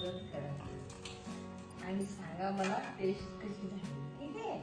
Subscribe करा आणि सांगा मला टेस्ट कशी झाली. ठीक आहे?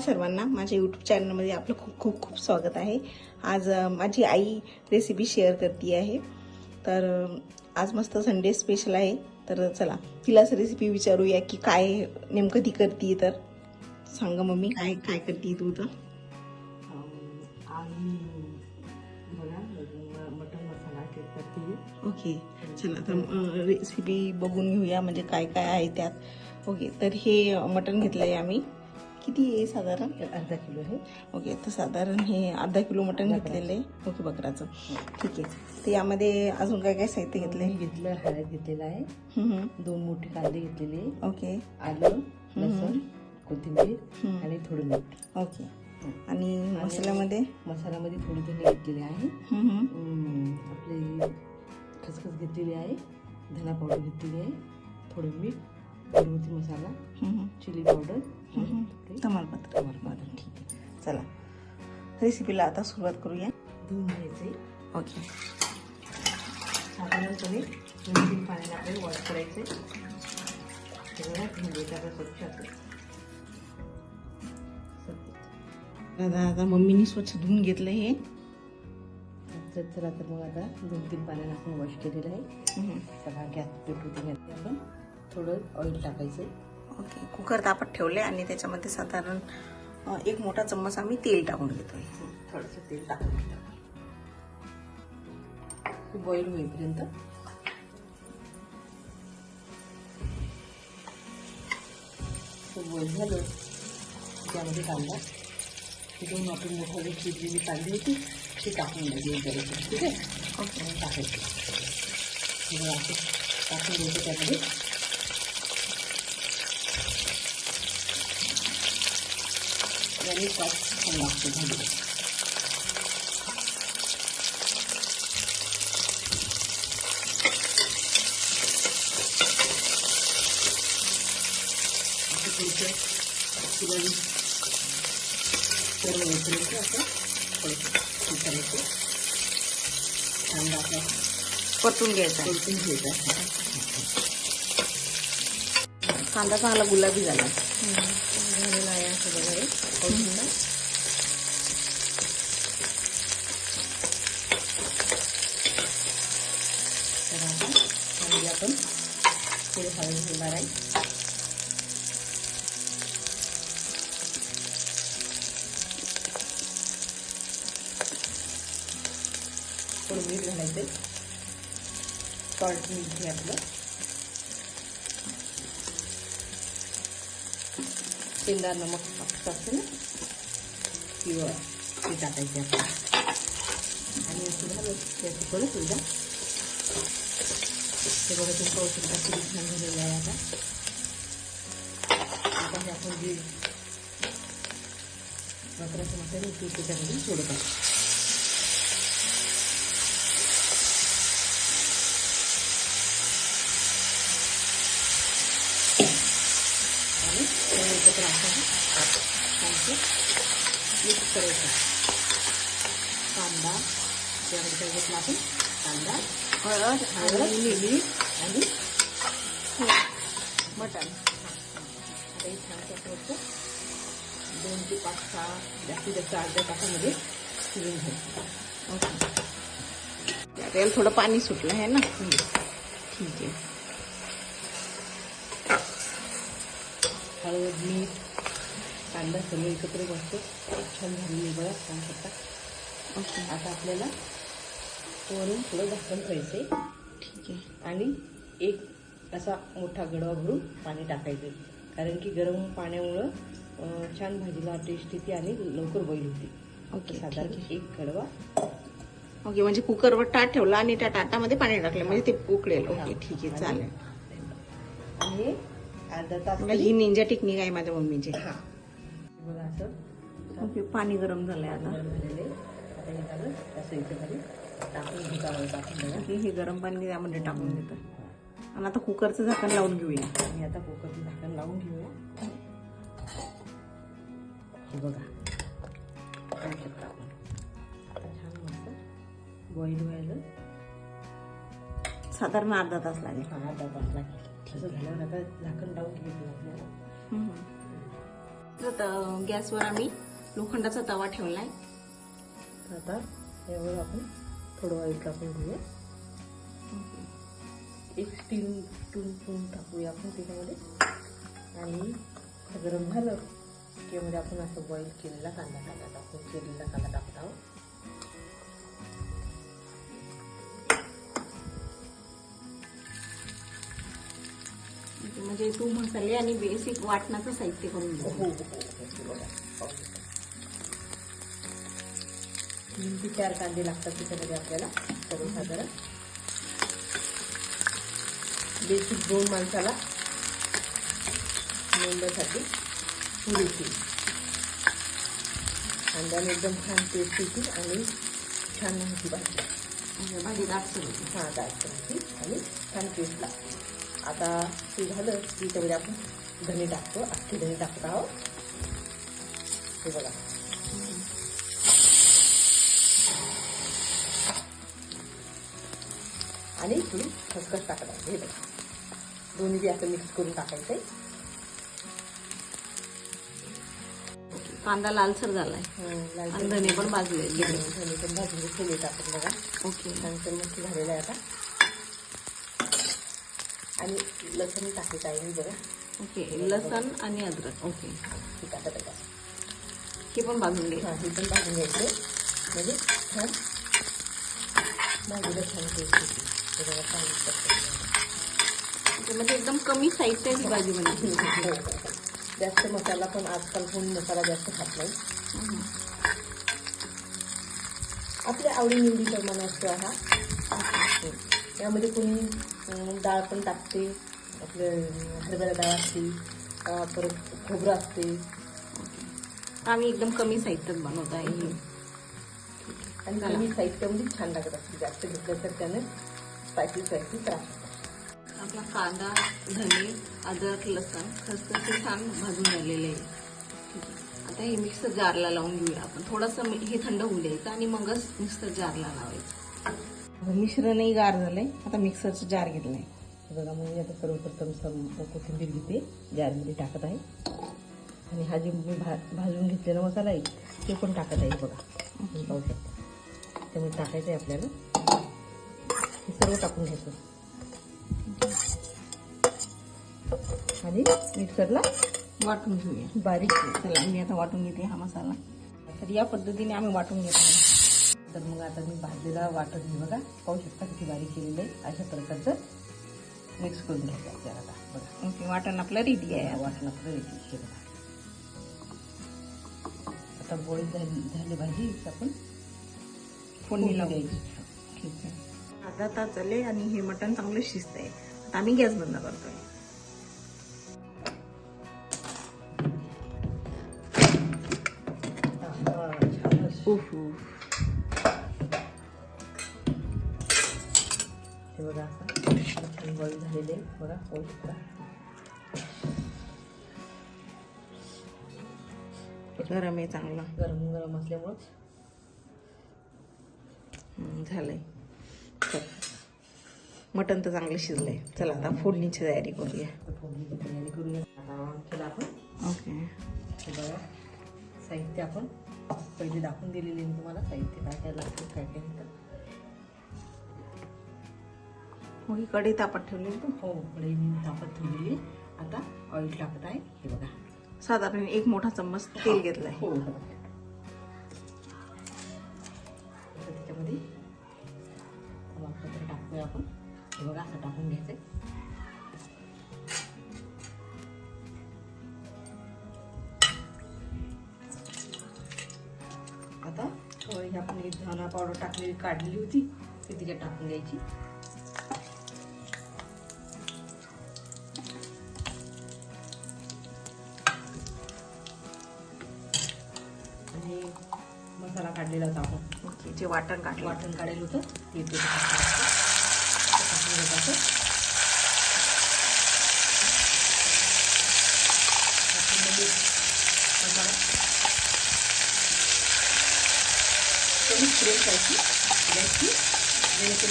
सर्वांना? माझ्या यूट्यूब चॅनलमध्ये आपलं खूप खूप खूप स्वागत आहे. आज माझी आई रेसिपी शेअर करते आहे. तर आज मस्त संडे स्पेशल आहे. तर चला तिलाच रेसिपी विचारूया की काय नेमकं ती करते तर. सांग मम्मी काय काय करते तू तर आम्ही बघा मटन मसाला केक करते ओके चला तर रेसिपी बघून घेऊया म्हणजे काय काय आहे त्यात. ओके तर हे मटण घेतलं आहे आम्ही. किती आहे साधारण? अर्धा किलो आहे. ओके तर साधारण हे अर्धा किलो मटण घेतलेलं आहे. ओके बकराचं. ठीक आहे. तर यामध्ये अजून काय काय साहित्य घेतलंय? मी घेतलं हळद घेतलेला आहे. दोन मोठे कांदे घेतलेले. ओके. आलं लसूण. कोथिंबीर. आणि थोडं मीठ. ओके. आणि मसाल्यामध्ये? मसाल्यामध्ये थोडी धने घेतलेले आहे. आपले खसखस घेतलेली आहे. धना पावडर घेतलेली आहे. थोडं मीठ घरगुती मसाला चिली पावडर तमालपत्र तमालपत्र. ठीक आहे. चला. रेसिपीला आता सुरुवात करूया. धुवून घ्यायचे. ओके. साधारणपणे दोन तीन पाण्याने आपल्याला वॉश करायचे सगळं धुवून घ्यायचं आपल्या स्वच्छ असं. दादा आता मम्मीनी स्वच्छ धुवून घेतलं हे. तर चला तर मग आता दोन तीन पाण्याने आपण वॉश केलेलं आहे. चला गॅस पेटवते घ्यायचे आपण. थोडं ऑइल टाकायचं. ओके कुकर तापत ठेवले आणि त्याच्यामध्ये साधारण एक मोठा चम्मच आम्ही तेल टाकून घेतोय. थोडंसं तेल टाकून घ्यायचं बॉईल होईपर्यंत. बॉईल झालं. त्यामध्ये कांदा. ही दोन आपण मोठाली चिरलेली कांदी होती ती टाकून द्यायची ठीक आहे ओके आणि टाकायची मग असं टाकून द्यायचं त्यामध्ये आणि पाच छान लागतो भाजी असं थोडंसं शिवाजी सर्व येईपर्यंत असं थोडंसं परतून घ्यायचा. परतून घ्यायचा कांदा चांगला गुलाबी झाला झालेला आहे असं बघा. तर आपण थोडं हळद घालणार आहे मीठ घालायचं. सॉल्ट मीठ हे आपलं. शेंगा नमक टाकत असते ना? किंवा ते टाकायचे आपल्याला आणि त्याची झालं त्याचं परत एकदा. ते बघा तुम्ही पाहू शकता किती छान झालेलं आहे आता. आता हे आपण जे बकऱ्याचं मसाले ते त्याच्यामध्ये सोडत आहोत. मिक्स करायचं. कांदा त्यामध्ये काय घेतला आपण? कांदा हळद हळद. मीठ आणि मटण. आता हे असं होतं दोन ते पाच सहा जास्तीत जास्त अर्ध्या तासामध्ये शिजून घ्यायचं ओके. त्याला थोडं पाणी सुटलं आहे ना? ठीक आहे. हळद मीठ कांदा सगळं एकत्र बसतो छान झालेली आहे बघा छान शकता ओके. आता आपल्याला वरून थोडं झाकण ठेवायचे. ठीक आहे. आणि एक असा मोठा गडवा भरून पाणी टाकायचे. कारण की गरम पाण्यामुळं छान भाजीला टेस्ट येते आणि लवकर बॉईल होते. ओके साधारण. एक कडवा ओके म्हणजे कुकरवर टाट ठेवला आणि त्या ताटामध्ये पाणी टाकलं म्हणजे ते उकळेल. ओके ठीक आहे चालेल. आणि अर्धा तास म्हणजे ही निंजा टेक्निक आहे माझ्या मम्मीची. हा बघा असं. ओके पाणी गरम झालंय आता. आता हे झालं असं इथे खाली टाकून टाकून बघा. हे गरम पाणी त्यामध्ये टाकून देतं आणि आता कुकरचं झाकण लावून घेऊया. आणि आता कुकरचं झाकण लावून घेऊया. हे बघा. पाहू शकता आपण? छान मस्त बॉईल व्हायला. साधारण अर्धा तास लागेल. अर्धा तास लागेल. असं झाल्यावर आता झाकण लावून घ्यायचं आपल्याला. तर गॅसवर आम्ही लोखंडाचा तवा ठेवलाय. तर आता यावर आपण थोडं ऑइल टाकून घेऊया. एक स्टील स्पून स्पून टाकूया आपण त्याच्यामध्ये. आणि गरम झालं की यामध्ये आपण असं बॉईल केलेला कांदा कांदा टाकून चिरलेला कांदा टाकत आहोत. म्हणजे तू मसाले आणि बेसिक वाटणाचं साहित्य करून हो हो हो. तीन ते चार कांदे लागतात त्याच्यामध्ये आपल्याला सर्वसाधारण. बेसिक दोन माणसाला मेंबरसाठी पुरेशी कांद्याने एकदम छान टेस्ट येतील आणि छान माहिती पाहिजे. म्हणजे भाजी दाटसर होते हा दालचिनीची आणि छान टेस्ट लागते. आता ते झालं की त्यामध्ये आपण धने टाकतो अख्खे धने टाकत आहोत. हे बघा. आणि थोडी खसखस टाकत आहे हे बघा. दोन्ही बी असं मिक्स करून टाकायचंय. कांदा लालसर झालाय. आणि धने पण भाजले धने पण भाजून घेतलेले आहेत आपण बघा. ओके. छान मस्त झालेलं आहे आता. आणि लसूण टाकायचं आहे मी बघा ओके लसण आणि अद्रक. ओके. हे टाकत आहे का हे पण भाजून घे. हा हे पण भाजून घ्यायचं. म्हणजे छान भाजीला छान टेस्ट बघा. म्हणजे एकदम कमी साहित्य ही भाजी हो. जास्त मसाला पण आजकाल कोणी मसाला जास्त खात नाही. आपल्या आवडीनिवडी प्रमाणे असतो हा हं. यामध्ये कोणी डाळ पण टाकते आपलं हरभरा डाळ असते परत खोबरं असते आम्ही एकदम कमी साहित्यात बनवत आहे हे. आणि. कमी साहित्यामध्ये छान लागत असते जास्त घेतलं तर त्यानं स्पायसी स्पायसी त्रास आपला कांदा धने अद्रक लसण खसखस छान भाजून झालेले आहे. आता हे मिक्सर जारला लावून घेऊया आपण थोडंसं हे थंड होऊ द्यायचं आणि मगच मिक्सर जारला लावायचं मिश्रणही गार झालंय. आता मिक्सरचं जार घेतलंय. हे बघा म्हणजे आता सर्वप्रथम सम कोथिंबीर घेते. जारमध्ये टाकत आहे. आणि हा जे मी भा भाजून घेतलेला मसाला आहे ते पण टाकत आहे बघा. तुम्ही पाहू शकता. त्यामुळे टाकायचं आहे आपल्याला. हे सर्व टाकून घ्यायचं. आणि मिक्सरला वाटून घेऊया. बारीक चला मी आता वाटून घेते हा मसाला. तर या पद्धतीने आम्ही वाटून घेतो तर मग आता मी भाजलेला वाटत मी बघा. पाहू शकता किती बारीक केलेलं आहे. अशा प्रकारचं मिक्स करून घ्यायचं आपल्याला आता. बघा. ओके वाटण आपलं रेडी आहे या वाटण आपलं रेडी हे बघा. आता बॉईल झाली झाली भाजी आपण फोडणी लावून. द्यायची. ठीक आहे. अर्धा तास झाले आणि हे मटण चांगलं शिजतंय. आता आम्ही गॅस बंद करतोय. हा, असं. उफ. बॉईल झालेले. बघा पाहू शकता गरम आहे चांगलं. गरम गरम असल्यामुळं. झालंय. चल. मटण तर चांगलं शिजलंय. चला आता फोडणीची तयारी करूया. फोडणीची तयारी करूया. केला आपण. ओके. बघा साहित्य आपण. पहिले दाखवून दिलेले तुम्हाला साहित्य काय काय लागतं काय काय हो ही कढई तापत ठेवली तू हो कढई मी तापत ठेवलेली आता ऑइल टाकत आहे. हे बघा. साधारण एक मोठा चम्मच तेल घेतलंय. हो आता त्याच्यामध्ये तमालपत्र टाकूया आपण. हे बघा असं टाकून घ्यायचंय. आता थोडी आपण ही धना पावडर टाकलेली काढलेली होती. ती तिच्यात टाकून द्यायची वाटण काढलं वाटण काढेल होतं. ते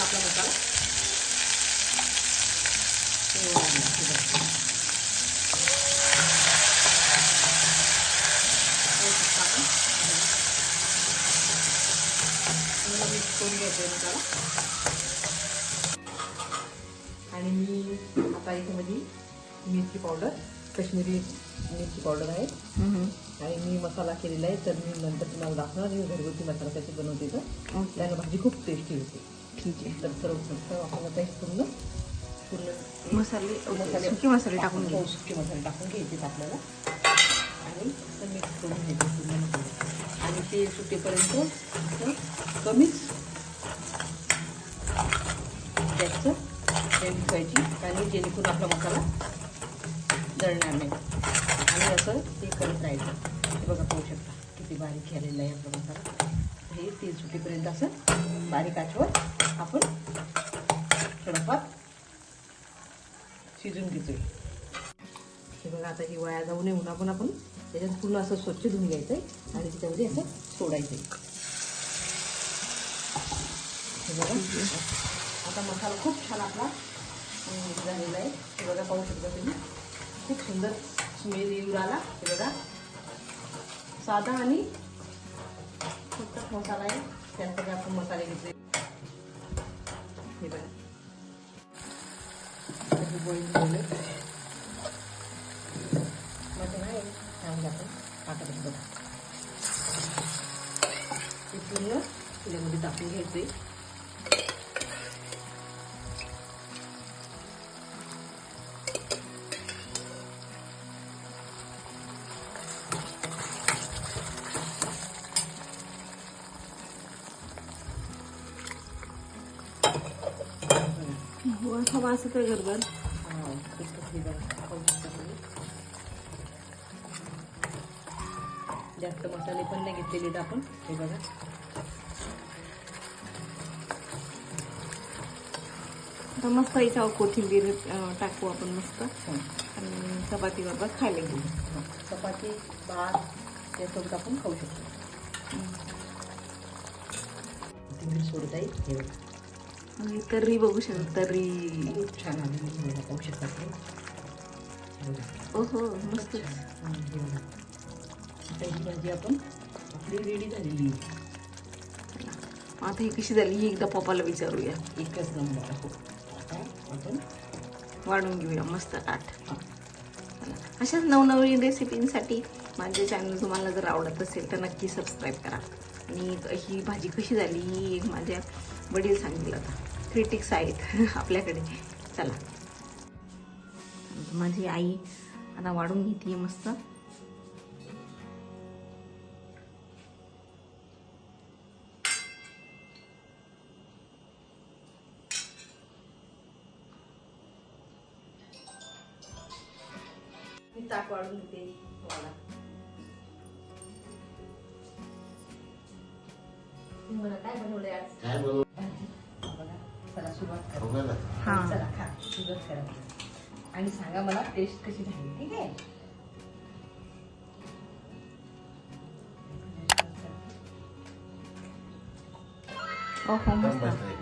आपला मसाला करून घ्यायचा आहे मसाला आणि मी आता याच्यामध्ये मिरची पावडर काश्मीरी मिरची पावडर आहे. आणि मी मसाला केलेला आहे तर मी नंतर तुम्हाला दाखवणार मी घरगुती मसाला कशी बनवते तर त्यानं भाजी खूप टेस्टी होते. ठीक आहे. तर सर्व सर्व आपण आता पूर्ण पूर्ण मसाले मसाले- सुके मसाले टाकून हो, घेऊ सुके मसाले टाकून घ्यायचे आपल्याला. आणि मिक्स करून घ्यायचे पूर्ण आणि ते सुटेपर्यंत कमीच गॅसचं फ्लेम ठेवायची आणि जेणेकरून आपला मसाला जळणार नाही. आणि असं ते करत राहायचं. हे बघा पाहू शकता किती बारीक झालेला आहे आपला मसाला. हे तीन सुटीपर्यंत असं बारीक आचवर आपण थोडंफार शिजून घेतोय. हे बघा आता ही वाया जाऊ नये म्हणून आपण आपण त्याच्यात पूर्ण असं स्वच्छ धुवून घ्यायचं आहे आणि त्याच्यामध्ये असं सोडायचं आहे हे बघा आता मसाला खूप छान आपला झालेलं आहे. हे बघा पाहू शकता तुम्ही. खूप सुंदर स्मेल येऊन राहिला हे बघा. साधा आणि फक्त मसाला आहे. त्यासाठी आपण मसाले घेतले. हे बघा. झाले. मटण आहे. छान आपण टाकत बघा. ते पूर्ण त्याच्यामध्ये टाकून घ्यायचे. आहे हा, हे पाहू शकता तुम्ही. जास्त मसाले पण नाही घेतलेले आपण. हे बघा. आता मस्त याच्यावर कोथिंबीर टाकू आपण मस्त. छान. आणि चपाती बरोबर खायला घेऊ. हा, चपाती भात यासोबत आपण खाऊ शकतो. कोथिंबीर सोडत आहे हे तर्री बघू शकतो तर्री. खूप छान आहे बघा, पाहू शकता. हे मस्त हा, हे ही भाजी आपण आपली रेडी झालेली आता ही कशी झाली ही एकदा पप्पाला विचारूया. एकच नंबर आता आपण वाढून घेऊया मस्त हा, चला. अशाच नवनवीन रेसिपींसाठी माझे चॅनल तुम्हाला जर आवडत असेल तर नक्की सबस्क्राईब करा. आणि ही भाजी कशी झाली ही एक माझ्या वडील सांगितलं आता क्रिटिक्स आहेत आपल्याकडे. चला. माझी आई आता वाढून घेते मस्त. मी ताक वाढून घेते तुम्हाला. काय बनवलंय आज? काय चला सुरुवात करा. बघायला हा. चला खा. सुरुवात करा. आणि सांगा मला टेस्ट कशी झाली? ठीक आहे? ओहो एकदम मस्त मस्त आहे.